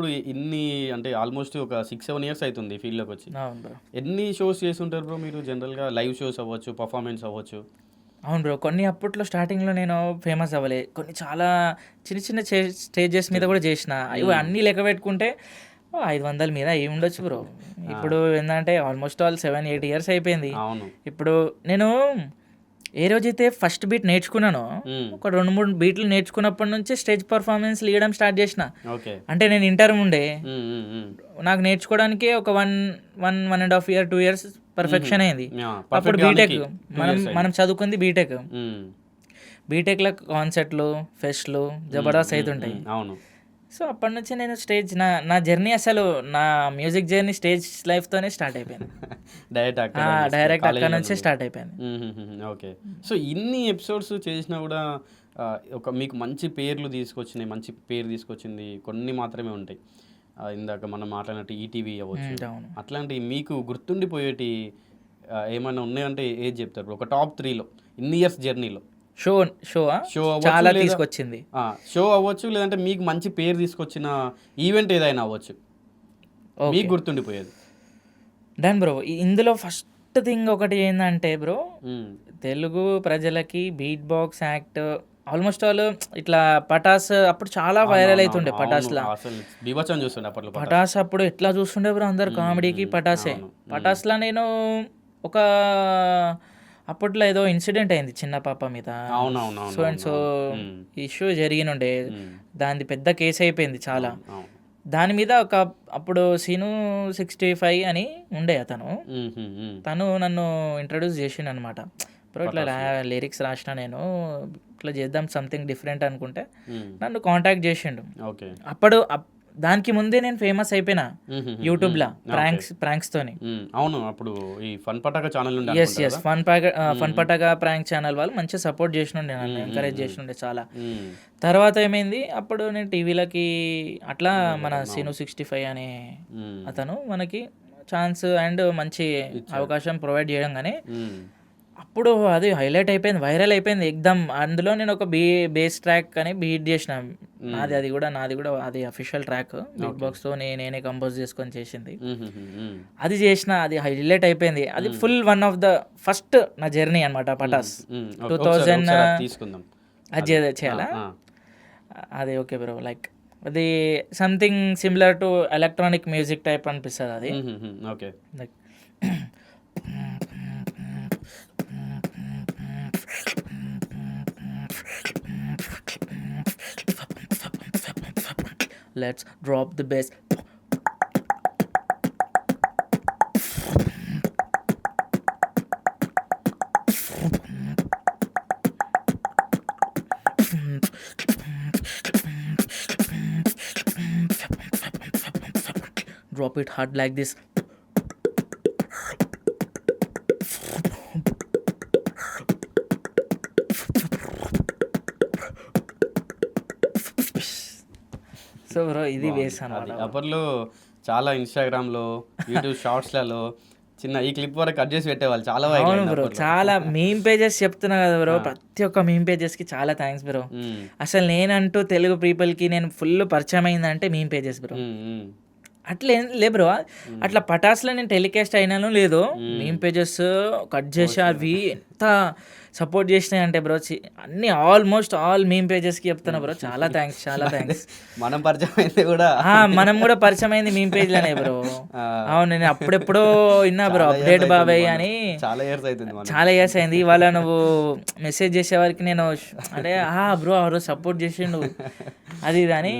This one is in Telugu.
ఇప్పుడు ఇన్ని అంటే ఆల్మోస్ట్ ఒక సిక్స్ సెవెన్ ఇయర్స్ అవుతుంది ఫీల్డ్లోకి వచ్చి. ఎన్ని షోస్ చేస్తుంటారు బ్రో మీరు జనరల్గా లైవ్ షోస్ అవ్వచ్చు పర్ఫార్మెన్స్ అవ్వచ్చు. అవును బ్రో. కొన్ని అప్పట్లో స్టార్టింగ్లో నేను ఫేమస్ అవ్వలే. కొన్ని చాలా చిన్న చిన్న స్టేజెస్ మీద కూడా చేసిన. అవి అన్నీ లెక్క పెట్టుకుంటే ఐదు వందల మీద ఏమి ఉండొచ్చు బ్రో. ఇప్పుడు ఏంటంటే almost all seven eight years అయిపోయింది. అవును. ఇప్పుడు నేను ఏ రోజైతే ఫస్ట్ బీట్ నేర్చుకున్నానో. ఒక రెండు మూడు బీట్లు నేర్చుకున్నప్పటి నుంచి స్టేజ్ పర్ఫార్మెన్స్ ఇవ్వడం స్టార్ట్ చేసిన. అంటే నేను ఇంటర్ ఉండే. నాకు నేర్చుకోవడానికి ఒక one one one and half year two years perfection అయింది. అప్పుడు బీటెక్ మనం. మనం చదువుకుంది బీటెక్ బీటెక్లో కాన్సర్ట్లు ఫెస్ట్లు జబర్దస్త్ అవుతుంటాయి అవును. సో అప్పటి నుంచి నేను స్టేజ్ నా నా జర్నీ అసలు నా మ్యూజిక్ జర్నీ స్టేజ్ లైఫ్తోనే స్టార్ట్ అయిపోయింది. డైరెక్ట్ డైరెక్ట్ అక్కడ నుంచే స్టార్ట్ అయిపోయింది. ఓకే. సో ఇన్ని ఎపిసోడ్స్ చేసినా కూడా ఒక మీకు మంచి పేర్లు తీసుకొచ్చినాయి మంచి పేరు తీసుకొచ్చింది కొన్ని మాత్రమే ఉంటాయి. ఇందాక మనం మాట్లాడినట్టు ఈటీవీ అవ్వచ్చు. అట్లాంటి మీకు గుర్తుండిపోయేటి ఏమైనా ఉన్నాయంటే ఏది చెప్తారు? ఒక టాప్ త్రీలో ఇన్ని ఇయర్స్ జర్నీలో. షో షో షో చాలా తీసుకొచ్చింది. షో అవ్వచ్చు లేదంటే మీకు మంచి పేరు తీసుకొచ్చిన ఈవెంట్ ఏదైనా అవ్వచ్చు. మీకు గుర్తుండిపోయేది. డన్ బ్రో ఇందులో ఫస్ట్ థింగ్ ఒకటి ఏంటంటే బ్రో. తెలుగు ప్రజలకి beat box act almost all ఇట్లా పటాస్ అప్పుడు చాలా వైరల్ అవుతుండే పటాస్లా పటాస్. అప్పుడు ఎట్లా చూస్తుండే బ్రో అందరు? కామెడీకి పటాసే. పటాస్లా నేను ఒక అప్పట్లో ఏదో ఇన్సిడెంట్ అయింది చిన్న పాప మీద. సో అండ్ సో ఇష్యూ జరిగినుండే దానిది పెద్ద కేసు అయిపోయింది చాలా. దాని మీద ఒక అప్పుడు సీను సిక్స్టీ ఫైవ్ అని ఉండే అతను. తను నన్ను ఇంట్రడ్యూస్ చేసిండు అనమాట ఇప్పుడు ఇట్లా లిరిక్స్ రాసిన నేను ఇట్లా చేద్దాం సంథింగ్ డిఫరెంట్ అనుకుంటే. నన్ను కాంటాక్ట్ చేసిండు. ఓకే. అప్పుడు అప్- దానికి ముందే నేను ఫేమస్ అయిపోయినా యూట్యూబ్లో మ్మ్. ప్రాంక్స్ ప్రాంక్స్ తోని. అవును అప్పుడు ఈ fun Pataka channel S S fun fun పటాగా prank channel వాళ్ళు మంచిగా సపోర్ట్ చేసినుండే నన్ను ఎంకరేజ్ చేసినుండే చాలా. తర్వాత ఏమైంది? అప్పుడు నేను టీవీలకి అట్లా మన సీను సిక్స్టీ ఫైవ్ అనే. అతను మనకి ఛాన్స్ అండ్ మంచి అవకాశం ప్రొవైడ్ చేయడం కానీ. అప్పుడు అది హైలైట్ అయిపోయింది వైరల్ అయిపోయింది ఎగ్దమ్. అందులో నేను ఒక బీ బేస్ ట్రాక్ అని బీట్ చేసిన. నాది అది కూడా నాది కూడా అది అఫీషియల్ ట్రాక్ బిగ్ బాక్స్తో నే నేనే కంపోజ్ చేసుకొని చేసింది. అది చేసిన అది హైలైట్ అయిపోయింది. అది full one of the first నా జర్నీ అనమాట పటాస్. టూ థౌజండ్ అది తీసుకుందాం. అది చే- చేయాలా. అది ఓకే బ్రో లైక్ అది something similar to electronic music type అనిపిస్తుంది అది. Okay. Let's drop the bass. Drop it hard like this so bro ఇది వేస్ అది అనమాట అప్పట్లో చాలా ఇన్స్టాగ్రామ్లో యూట్యూబ్ షార్ట్స్లలో చిన్న ఈ క్లిప్ వరకు కట్ చేసి పెట్టేవాళ్ళు చాలా అవును బ్రో. చాలా మీమ్ పేజెస్ చెప్తున్నా కదా బ్రో ప్రతి ఒక్క మీమ్ పేజెస్కి చాలా థ్యాంక్స్ బ్రో. అసలు నేనంటూ తెలుగు పీపుల్కి నేను ఫుల్ పరిచయం అయిందంటే మీమ్ పేజెస్ బ్రో. అట్లా లే బ్రో. అట్లా పటాస్లో నేను టెలికాస్ట్ అయినాను లేదో మీమ్. పేజెస్ కట్ చేసి అవి ఎంత సపోర్ట్ చేసినాయి అంటే బ్రో అన్ని ఆల్మోస్ట్ ఆల్ మీమ్ పేజెస్కి చెప్తున్నా బ్రో. చాలా థ్యాంక్స్ చాలా థ్యాంక్స్ మనం పరిచయం అయితే కూడా మనం కూడా పరిచయం అయింది మీమ్ పేజ్లోనే బ్రో. అవును నేను అప్పుడెప్పుడో విన్నా బ్రో అప్డేట్ బాబాయ్. అని. చాలా ఇయర్స్ మనం చాలా ఇయర్స్ అయింది. ఇవాళ నువ్వు మెసేజ్ చేసే వారికి నేను అంటే ఆ బ్రో ఆ రోజు సపోర్ట్ చేసిండు. అది ఇది అని.